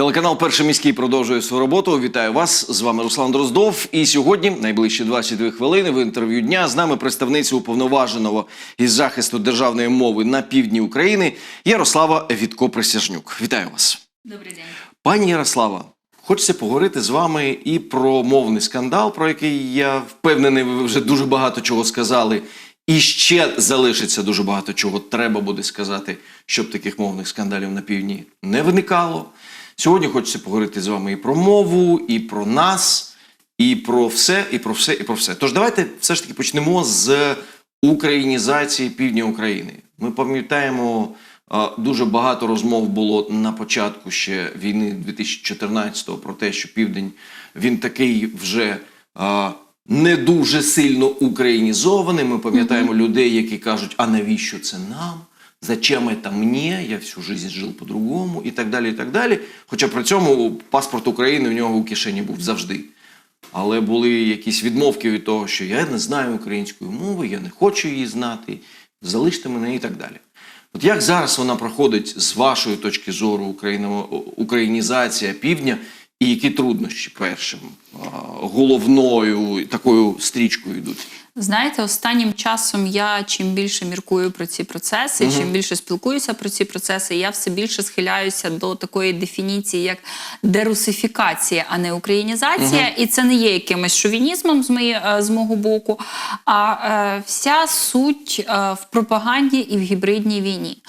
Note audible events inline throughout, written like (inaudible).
Телеканал Перший міський продовжує свою роботу. Вітаю вас. З вами Руслан Дроздов. І сьогодні, найближчі 22 хвилини, в інтерв'ю дня з нами представниця уповноваженого із захисту державної мови на півдні України Ярослава Вітко Присяжнюк. Вітаю вас, Добрий день. пані Ярослава. Хочеться поговорити з вами і про мовний скандал, про який я впевнений, ви вже дуже багато чого сказали. І ще залишиться дуже багато чого треба буде сказати, щоб таких мовних скандалів на півдні не виникало. Сьогодні хочеться поговорити з вами і про мову, і про нас, і про все, і про все, і про все. Тож давайте все ж таки почнемо з українізації півдня України. Ми пам'ятаємо, дуже багато розмов було на початку ще війни 2014-го про те, що південь він такий вже. а, не дуже сильно українізований. Ми пам'ятаємо людей, які кажуть, а навіщо це нам? Зачем это мне? Я всю жизнь жив по-другому і так далі. і так далі. Хоча при цьому паспорт України у нього у кишені був завжди. Але були якісь відмовки від того, що я не знаю української мови, я не хочу її знати, залиште мене і так далі. От як зараз вона проходить з вашої точки зору українізація півдня, і які труднощі першим головною такою стрічкою йдуть? Знаєте, останнім часом я чим більше міркую про ці процеси, чим більше спілкуюся про ці процеси, я все більше схиляюся до такої дефініції, як дерусифікація, а не українізація. І це не є якимось шовінізмом з, мої, е, з мого боку, а е, вся суть е, в пропаганді і в гібридній війні.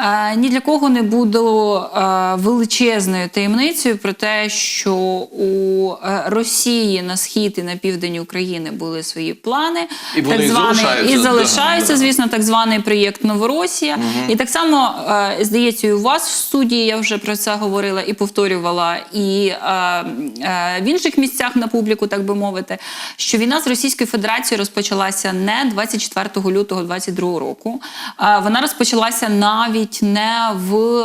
Е, ні для кого не буду е, величезною таємницею про те, що у е, Росії на схід і на південь України були свої плани. І вони так і званий, залишаються, і залишаються, да. звісно, так званий проєкт Новоросія. І так само е, здається, і у вас в студії я вже про це говорила і повторювала, і е, е, в інших місцях на публіку, так би мовити, що війна з Російською Федерацією розпочалася не 24 лютого 22 року. Вона розпочалася навіть не в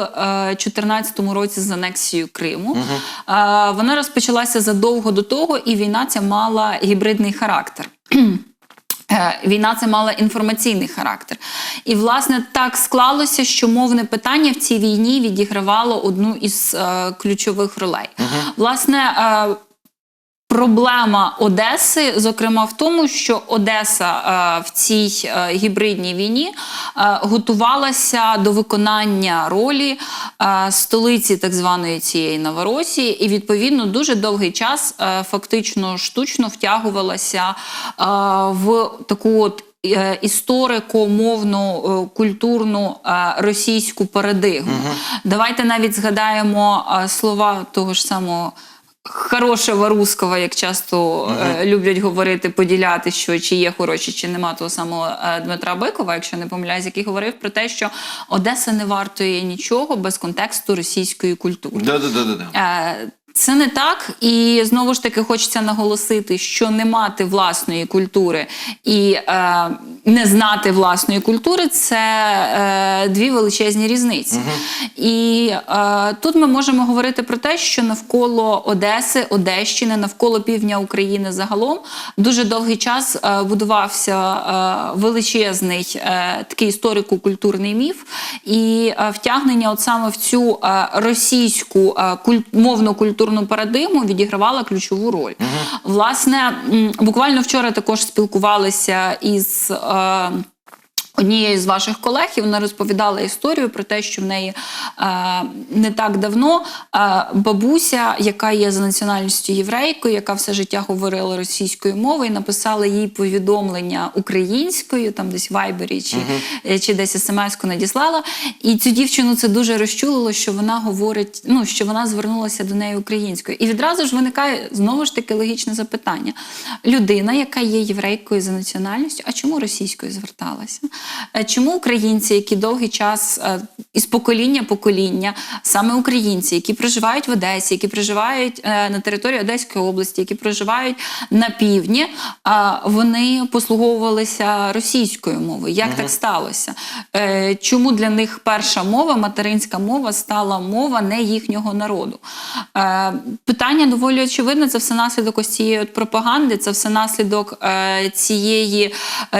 2014 році з анексією Криму. Е, вона розпочалася задовго до того, і війна ця мала гібридний характер. Е, Війна це мала інформаційний характер. І, власне, так склалося, що мовне питання в цій війні відігравало одну із е, ключових ролей. Власне, е, Проблема Одеси, зокрема, в тому, що Одеса е, в цій е, гібридній війні е, готувалася до виконання ролі е, столиці так званої цієї Новоросії, і відповідно дуже довгий час е, фактично штучно втягувалася е, в таку от. Історико-мовну культурну російську парадигму. Давайте навіть згадаємо слова того ж самого хорошого русского, як часто е, люблять говорити, поділяти, що чи є хороші, чи нема того самого е, Дмитра Бикова, якщо не помиляюсь, який говорив про те, що Одеса не вартує нічого без контексту російської культури. Да-да-да-да. Е, Це не так, і знову ж таки хочеться наголосити, що не мати власної культури і е, не знати власної культури це е, дві величезні різниці. І е, тут ми можемо говорити про те, що навколо Одеси, Одещини, навколо півдня України загалом дуже довгий час е, будувався е, величезний е, такий історико-культурний міф, і е, втягнення от саме в цю е, російську е, куль- мовно-культурну парадигму відігравала ключову роль. Власне, буквально вчора також спілкувалися із. Е, Однією з ваших колег і вона розповідала історію про те, що в неї е, не так давно е, бабуся, яка є за національністю єврейкою, яка все життя говорила російською мовою, написала їй повідомлення українською, там десь в Вайбері чи, е, чи десь смс-ку надіслала. І цю дівчину це дуже розчулило, що вона говорить, ну що вона звернулася до неї українською. І відразу ж виникає знову ж таки логічне запитання: людина, яка є єврейкою за національністю, а чому російською зверталася? Е, Чому українці, які довгий час е, із покоління покоління, саме українці, які проживають в Одесі, які проживають е, на території Одеської області, які проживають на півдні, вони послуговувалися російською мовою? Як так сталося? Чому для них перша мова, материнська мова, стала мова не їхнього народу? Питання доволі очевидне. Це все наслідок ось цієї от пропаганди, це все наслідок цієї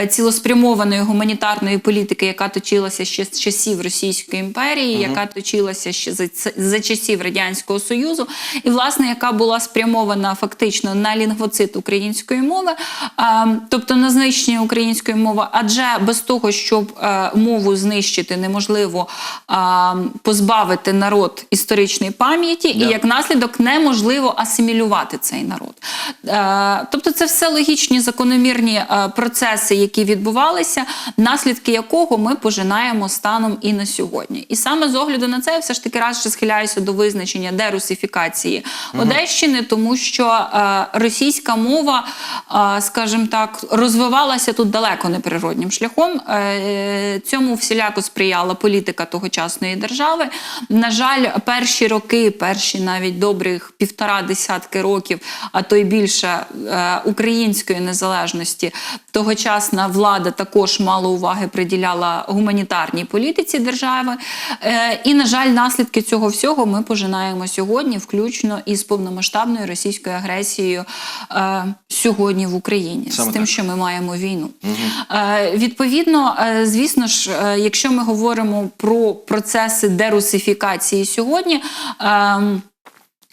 цілеспрямованої гуманітарної тоталітарної політики, яка точилася ще з часів Російської імперії, яка точилася ще за, за часів Радянського Союзу, і власне яка була спрямована фактично на лінгвоцит української мови, а, тобто на знищення української мови, адже без того, щоб е, мову знищити, неможливо а, позбавити народ історичної пам'яті, Да. і як наслідок неможливо асимілювати цей народ. Е, тобто, це все логічні закономірні е, процеси, які відбувалися, наслідки якого ми пожинаємо станом і на сьогодні. І саме з огляду на це я все ж таки раз ще схиляюся до визначення дерусифікації Одещини, тому що е, російська мова, е, скажімо так, розвивалася тут далеко не природнім шляхом. Е, цьому всіляко сприяла політика тогочасної держави. На жаль, перші роки, перші навіть добрих півтора десятки років, а то й більше е, української незалежності, тогочасна влада також мало уваги приділяла гуманітарній політиці держави. Е, і, на жаль, наслідки цього всього ми пожинаємо сьогодні, включно із повномасштабною російською агресією е, сьогодні в Україні, Саме з тим, так. що ми маємо війну. Е, відповідно, звісно ж, якщо ми говоримо про процеси дерусифікації сьогодні.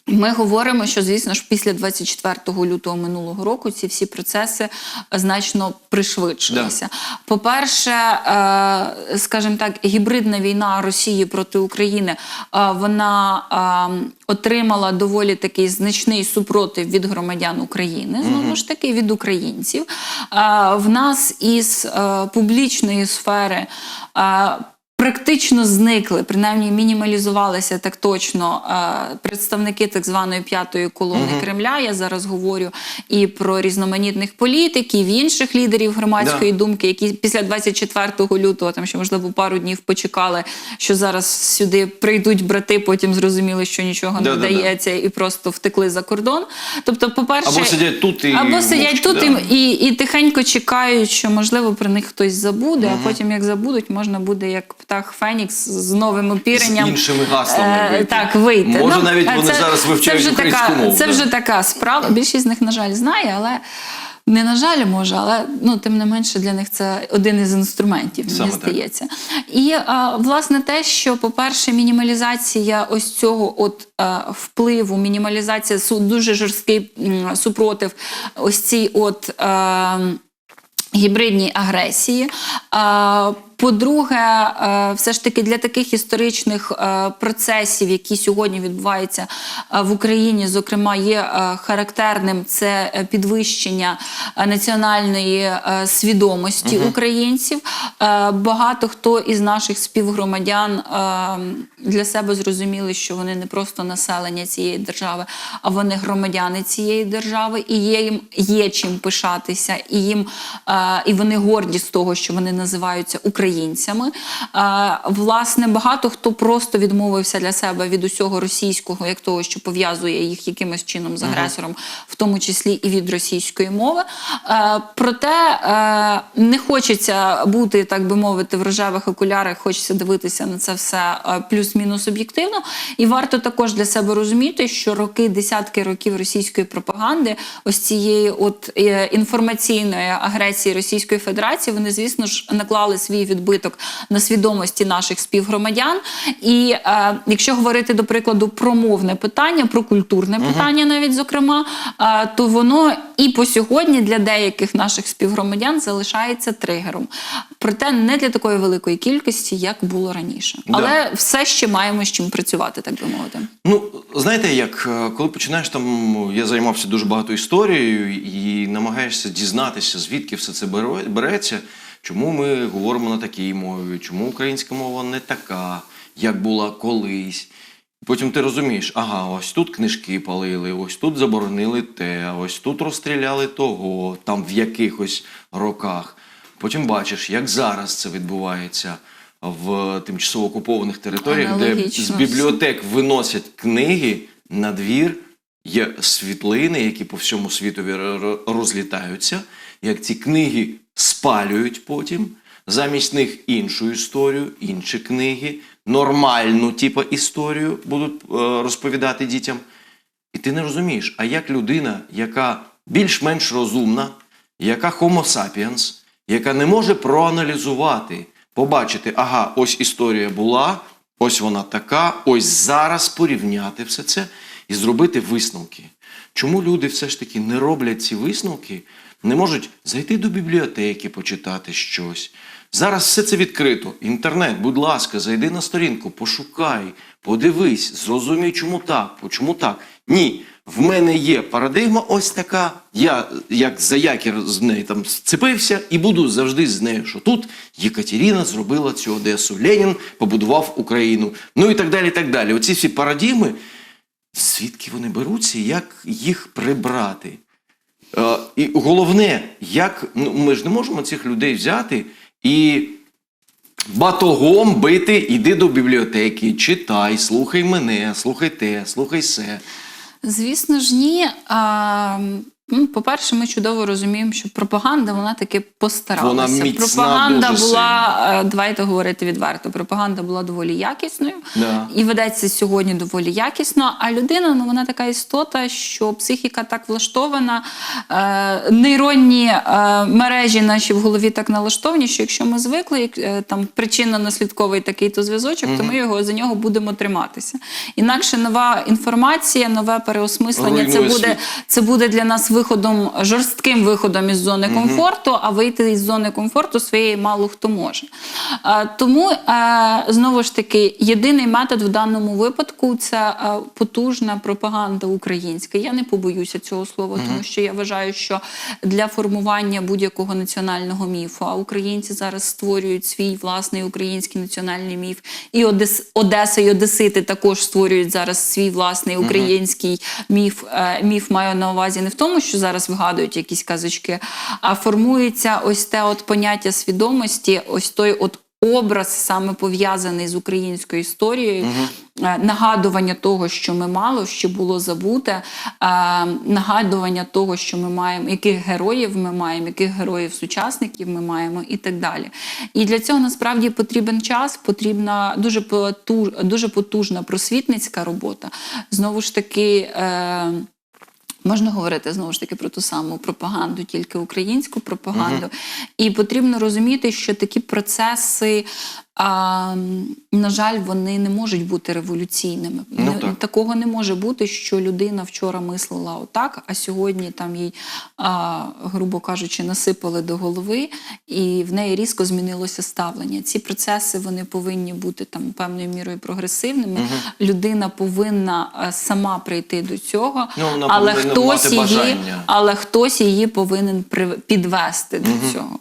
Ми говоримо, що звісно ж після 24 лютого минулого року ці всі процеси значно пришвидшилися. По-перше, е, скажімо так, гібридна війна Росії проти України е, вона е, отримала доволі такий значний супротив від громадян України, знову ж таки від українців. В нас із публічної сфери. Практично зникли, принаймні мінімалізувалися так точно е, представники так званої п'ятої колони Кремля. Я зараз говорю і про різноманітних політиків, інших лідерів громадської думки, які після 24 лютого, там ще можливо пару днів почекали, що зараз сюди прийдуть брати, потім зрозуміли, що нічого не Да-да-да. вдається, і просто втекли за кордон. Тобто, по-перше, Або сидять тут і або сидять мовчки, тут да. і, і, і тихенько чекають, що можливо про них хтось забуде, а потім, як забудуть, можна буде як птах Фенікс з новим опіренням. З іншими гаслами е, вийти. Так, вийти. Може, навіть а вони зараз вивчають вже українську така, мову, Це да. вже така справа. Більшість з них, на жаль, знає, але. Не на жаль, може, але ну тим не менше для них це один із інструментів, мені Саме так. здається. І а, власне те, що, по-перше, мінімалізація ось цього от а, впливу, мінімалізація дуже жорсткий м, супротив, ось цій от. А, гібридній агресії. По-друге, е, все ж таки для таких історичних е, процесів, які сьогодні відбуваються е, в Україні, зокрема, є характерним це підвищення національної свідомості українців. Е, Багато хто із наших співгромадян для себе зрозуміли, що вони не просто населення цієї держави, а вони громадяни цієї держави, і є їм є чим пишатися, і їм і вони горді з того, що вони називаються українцями. Е, власне, багато хто просто відмовився для себе від усього російського, як того, що пов'язує їх якимось чином з агресором, в тому числі і від російської мови. Е, проте е, не хочеться бути, так би мовити, в рожевих окулярах, хочеться дивитися на це все плюс-мінус об'єктивно. І варто також для себе розуміти, що роки, десятки років російської пропаганди, ось цієї от інформаційної агресії Російської Федерації, вони, звісно ж, наклали свій відбиток на свідомості наших співгромадян. І е, якщо говорити до прикладу про мовне питання, про культурне питання, навіть зокрема, е, то воно і по сьогодні для деяких наших співгромадян залишається тригером. Проте не для такої великої кількості, як було раніше. Да. Але все ще маємо з чим працювати, так би мовити. Ну, знаєте, як е, коли починаєш там, я займався дуже багато історією і намагаєшся дізнатися, звідки все це бере- береться, чому ми говоримо на такій мові, чому українська мова не така, як була колись. Потім ти розумієш, ага, ось тут книжки палили, ось тут заборонили те, ось тут розстріляли того, там в якихось роках. Потім бачиш, як зараз це відбувається в тимчасово окупованих територіях, де з бібліотек виносять книги на двір, є світлини, які по всьому світові розлітаються, як ці книги спалюють потім, замість них іншу історію, інші книги, нормальну типу історію будуть е, розповідати дітям. І ти не розумієш, а як людина, яка більш-менш розумна, яка Homo sapiens, яка не може проаналізувати, побачити, ага, ось історія була, ось вона така, ось зараз порівняти все це і зробити висновки. Чому люди все ж таки не роблять ці висновки, не можуть зайти до бібліотеки, почитати щось. Зараз все це відкрито. Інтернет, будь ласка, зайди на сторінку, пошукай, подивись, зрозумій, чому так, чому так. Ні, в мене є парадигма ось така. Я як за якір з нею там зцепився і буду завжди з нею. Що тут Єкатеріна зробила цю Одесу, Ленін побудував Україну. Ну і так далі. і так далі. Оці всі парадігми, звідки вони беруться як їх прибрати? Е, і головне, як ну, ми ж не можемо цих людей взяти і батогом бити, іди до бібліотеки, читай, слухай мене, слухай те, слухай се. Звісно ж, ні. А, ну, по-перше, ми чудово розуміємо, що пропаганда вона таки постаралася. Вона міцна пропаганда дуже була, е, давайте говорити відверто, пропаганда була доволі якісною Да. і ведеться сьогодні доволі якісно. А людина, ну вона така істота, що психіка так влаштована, е, нейронні е, мережі наші в голові так налаштовані, що якщо ми звикли, як, е, там причинно-наслідковий такий то зв'язочок, то ми його за нього будемо триматися. Інакше нова інформація, нове переосмислення це буде, світ. це буде для нас виходом, жорстким виходом із зони комфорту, а вийти із зони комфорту своєї мало хто може. Тому е, знову ж таки, єдиний метод в даному випадку це е, потужна пропаганда українська. Я не побоюся цього слова, тому що я вважаю, що для формування будь-якого національного міфу, а українці зараз створюють свій власний український національний міф, і Одес, Одеса і Одесити також створюють зараз свій власний український міф. Е, Міф маю на увазі не в тому, що зараз вигадують якісь казочки, а формується ось те от поняття свідомості, ось той от образ саме пов'язаний з українською історією, е, нагадування того, що ми мало, що було забуте, е, нагадування того, що ми маємо, яких героїв ми маємо, яких героїв сучасників ми маємо, і так далі. І для цього насправді потрібен час, потрібна дуже потуж, дуже потужна просвітницька робота. Знову ж таки. Можна говорити знову ж таки про ту саму пропаганду, тільки українську пропаганду. І потрібно розуміти, що такі процеси, а, на жаль, вони не можуть бути революційними. Ну, так. Такого не може бути, що людина вчора мислила отак, а сьогодні там їй, а, грубо кажучи, насипали до голови, і в неї різко змінилося ставлення. Ці процеси вони повинні бути там певною мірою прогресивними. Людина повинна е, сама прийти до цього, Ну, вона але хтось її, бажання. але хтось її повинен підвести до цього.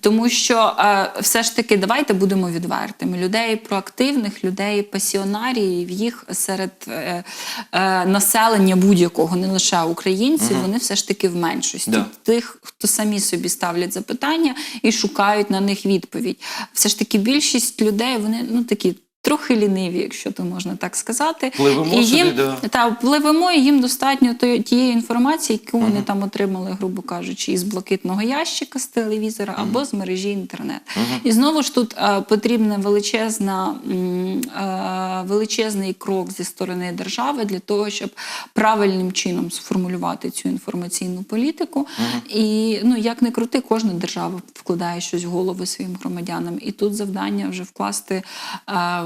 Тому що е, все ж таки давайте будемо відвертими. Людей проактивних, людей пасіонаріїв, їх серед е, е, населення будь-якого, не лише українців, вони все ж таки в меншості. Да. Тих, хто самі собі ставлять запитання і шукають на них відповідь. Все ж таки більшість людей вони ну такі. Трохи ліниві, якщо то можна так сказати, Пливемо і собі, їм да. та пливемо, і їм достатньо тієї інформації, яку вони там отримали, грубо кажучи, із блакитного ящика з телевізора або з мережі інтернет. І знову ж тут е, потрібна величезна, м, е, величезний крок зі сторони держави для того, щоб правильним чином сформулювати цю інформаційну політику. І ну як не крути, кожна держава вкладає щось в голови своїм громадянам. І тут завдання вже вкласти е,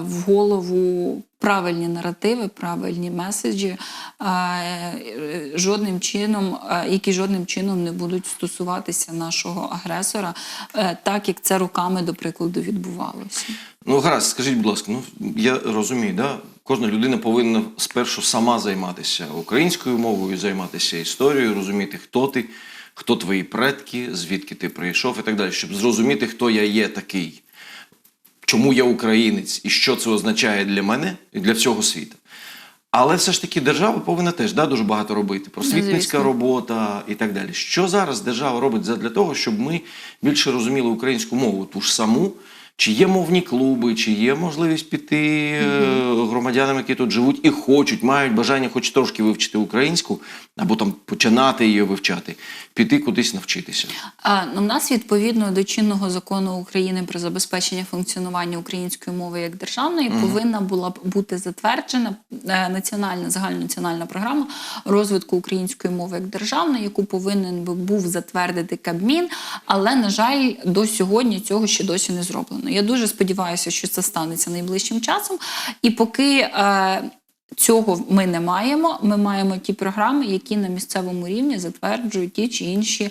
в голову правильні наративи, правильні меседжі, е, жодним чином, які жодним чином не будуть стосуватися нашого агресора, е, так як це роками, до прикладу, відбувалося. Ну, гаразд, скажіть, будь ласка, ну я розумію, да? кожна людина повинна спершу сама займатися українською мовою, займатися історією, розуміти, хто ти, хто твої предки, звідки ти прийшов і так далі, щоб зрозуміти, хто я є такий, чому я українець і що це означає для мене і для всього світу. Але все ж таки держава повинна теж да, дуже багато робити. Просвітницька Звісно. робота і так далі. Що зараз держава робить для того, щоб ми більше розуміли українську мову, ту ж саму, Чи є мовні клуби, чи є можливість піти е, громадянам, які тут живуть і хочуть, мають бажання хоч трошки вивчити українську, або там починати її вивчати, піти кудись навчитися. А, ну, в нас відповідно до чинного закону України про забезпечення функціонування української мови як державної повинна була б бути затверджена е, національна загальнонаціональна програма розвитку української мови як державної, яку повинен би був затвердити Кабмін. Але на жаль, до сьогодні цього ще досі не зроблено. Я дуже сподіваюся, що це станеться найближчим часом. І поки е, Цього ми не маємо. Ми маємо ті програми, які на місцевому рівні затверджують ті чи інші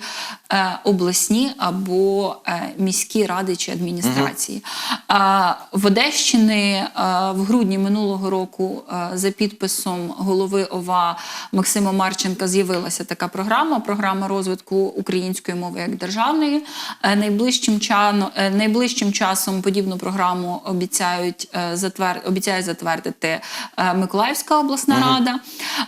е, обласні або е, міські ради чи адміністрації. А в Одещини е, в грудні минулого року е, за підписом голови ОВА Максима Марченка з'явилася така програма програма розвитку української мови як державної. Е, найближчим, чано, е, найближчим часом подібну програму обіцяють е, затвер... обіцяє затвердити е, Миколаївська обласна рада.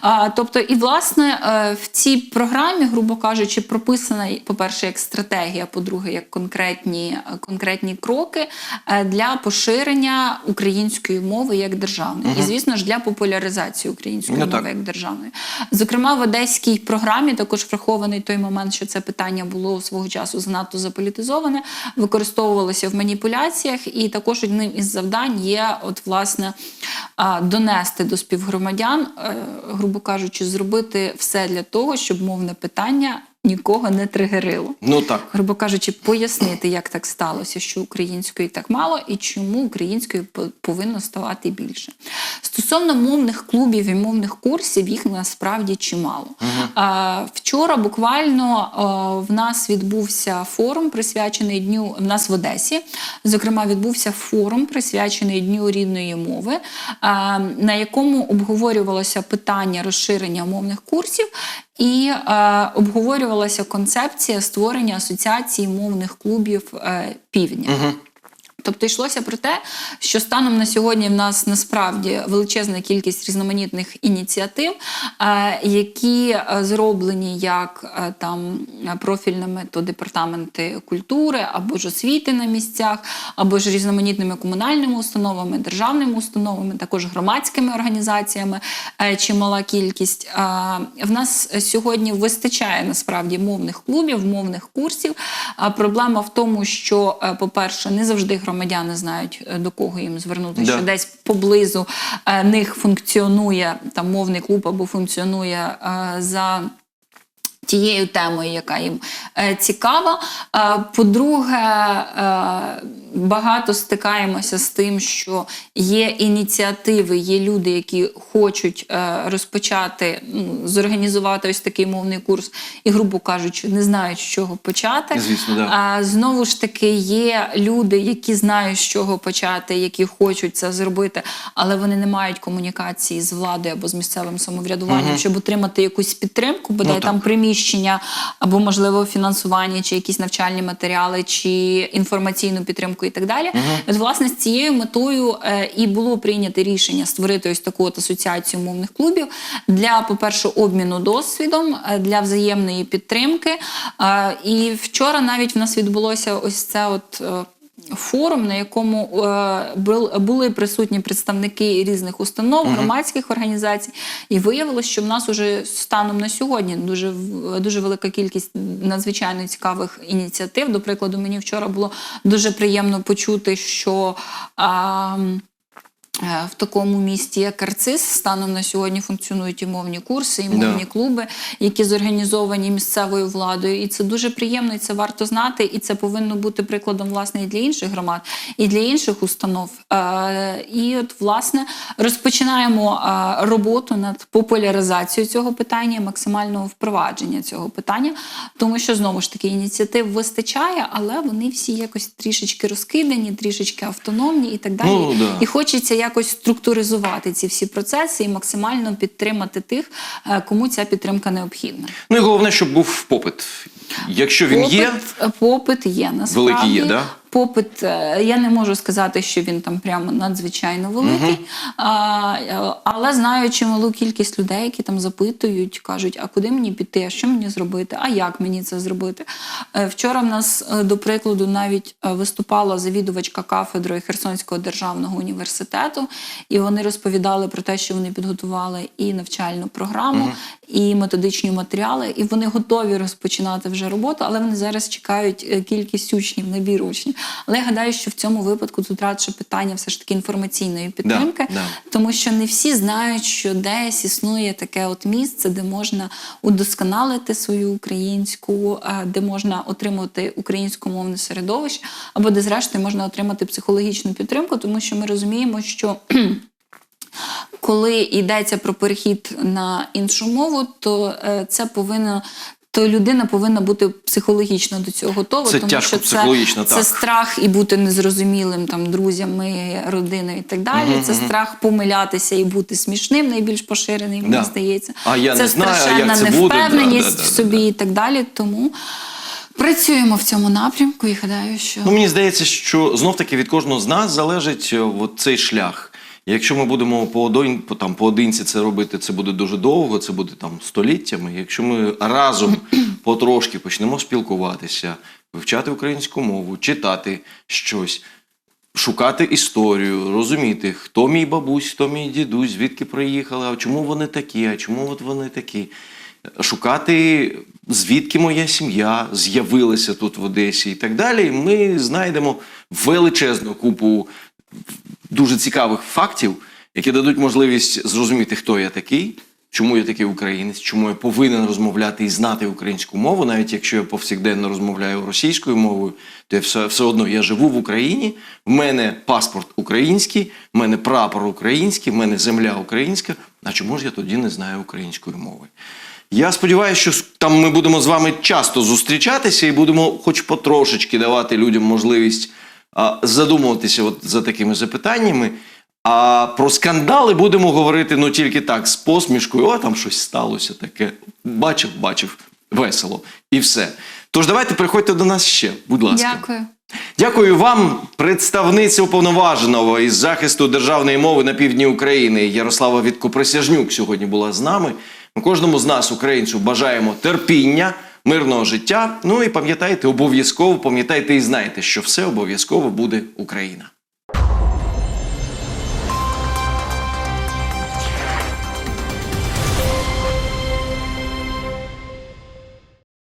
А, тобто, і власне е, в цій програмі, грубо кажучи, прописана, по-перше, як стратегія, по-друге, як конкретні, конкретні кроки е, для поширення української мови як державної. І, звісно ж, для популяризації української Ну, мови так. як державної. Зокрема, в одеській програмі також врахований той момент, що це питання було свого часу занадто заполітизоване, використовувалося в маніпуляціях, і також одним із завдань є, от власне, донести до співгромадян, е, грубо кажучи, зробити все для того, щоб мовне питання нікого не тригерило. Ну так. Грубо кажучи, пояснити, як так сталося, що української так мало і чому української по- повинно ставати більше. Стосовно мовних клубів і мовних курсів, їх насправді чимало. А, вчора буквально а, в нас відбувся форум, присвячений дню в нас в Одесі. Зокрема, відбувся форум, присвячений Дню рідної мови, а, на якому обговорювалося питання розширення мовних курсів. І е, обговорювалася концепція створення асоціації мовних клубів е, півдня. Тобто йшлося про те, що станом на сьогодні в нас насправді величезна кількість різноманітних ініціатив, е, які е, зроблені як е, там профільними то департаменти культури або ж освіти на місцях, або ж різноманітними комунальними установами, державними установами, також громадськими організаціями. Чимала кількість. В нас сьогодні вистачає насправді мовних клубів, мовних курсів. А Проблема в тому, що, по-перше, не завжди громадяни знають, е, до кого їм звернутися, Да. що десь поблизу е, них функціонує там мовний клуб або функціонує е, за. Тією темою, яка їм е, цікава. Е, по-друге, е, багато стикаємося з тим, що є ініціативи, є люди, які хочуть розпочати, ну, зорганізувати ось такий мовний курс, і, грубо кажучи, не знають, з чого почати. Звісно, да. А знову ж таки є люди, які знають, з чого почати, які хочуть це зробити, але вони не мають комунікації з владою або з місцевим самоврядуванням, щоб отримати якусь підтримку, бодай Ну, там приміщення або можливо фінансування, чи якісь навчальні матеріали, чи інформаційну підтримку і так далі. От, власне, з цією метою е, і було прийнято рішення створити ось таку от асоціацію мовних клубів для, по-перше, обміну досвідом, е, для взаємної підтримки. Е, І вчора навіть в нас відбулося ось це от. Форум, на якому е, були присутні представники різних установ, громадських організацій, і виявилось, що в нас уже станом на сьогодні дуже дуже велика кількість надзвичайно цікавих ініціатив. До прикладу, мені вчора було дуже приємно почути, що. Е, В такому місті, як Арцис, станом на сьогодні функціонують і мовні курси, і Да. мовні клуби, які зорганізовані місцевою владою. І це дуже приємно, і це варто знати. І це повинно бути прикладом власне і для інших громад, і для інших установ. Е, І от власне розпочинаємо е, роботу над популяризацією цього питання, максимального впровадження цього питання, тому що знову ж таки ініціатив вистачає, але вони всі якось трішечки розкидані, трішечки автономні і так далі. Ну, да. І хочеться якось структуризувати ці всі процеси і максимально підтримати тих, е, кому ця підтримка необхідна. Ну і головне, щоб був попит. Якщо він є, попит, попит є насправді. Великий є, да? Попит, е, я не можу сказати, що він там прямо надзвичайно великий, а, е, але знаю чималу кількість людей, які там запитують, кажуть, а куди мені піти, а що мені зробити, а як мені це зробити. Е, Вчора в нас, до прикладу, навіть виступала завідувачка кафедрою Херсонського державного університету, і вони розповідали про те, що вони підготували і навчальну програму, і методичні матеріали, і вони готові розпочинати вже роботу, але вони зараз чекають кількість учнів, набір учнів. Але я гадаю, що в цьому випадку тут радше питання все ж таки інформаційної підтримки, да. тому що не всі знають, що десь існує таке от місце, де можна удосконалити свою українську, е, де можна отримати українськомовне середовище, або де, зрештою, можна отримати психологічну підтримку, тому що ми розуміємо, що (clears throat) коли йдеться про перехід на іншу мову, то е, це повинно. То людина повинна бути психологічно до цього готова, Це тому тяжко що це, психологічно, це так. страх і бути незрозумілим там друзями, родиною і так далі. це страх помилятися і бути смішним, найбільш поширений, мені Да. здається. А я це не знаю, страшенна як це буде? Невпевненість да, да, в собі і так далі. Тому працюємо в цьому напрямку і гадаю, що Ну, мені здається, що знов таки від кожного з нас залежить е, от цей шлях. Якщо ми будемо поодин, там, поодинці це робити, це буде дуже довго, це буде там століттями. Якщо ми разом (clears throat) потрошки почнемо спілкуватися, вивчати українську мову, читати щось, шукати історію, розуміти, хто мій бабусь, хто мій дідусь, звідки приїхали, а чому вони такі, а чому от вони такі. Шукати, звідки моя сім'я з'явилася тут в Одесі і так далі. Ми знайдемо величезну купу дуже цікавих фактів, які дадуть можливість зрозуміти, хто я такий, чому я такий українець, чому я повинен розмовляти і знати українську мову, навіть якщо я повсякденно розмовляю російською мовою, то я все, все одно я живу в Україні, в мене паспорт український, в мене прапор український, в мене земля українська. А чому ж я тоді не знаю української мови? Я сподіваюся, що там ми будемо з вами часто зустрічатися і будемо, хоч потрошечки, давати людям можливість задумуватися от за такими запитаннями. А про скандали будемо говорити ну тільки так, з посмішкою. О, там щось сталося таке. Бачив, бачив, весело. І все. Тож давайте приходьте до нас ще, будь ласка. дякую. Дякую вам, представниця уповноваженого із захисту державної мови на півдні України Ярослава Вітко-Присяжнюк сьогодні була з нами. Ми кожному з нас, українцю, бажаємо терпіння, мирного життя. Ну і пам'ятайте, обов'язково пам'ятайте і знайте, що все обов'язково буде Україна.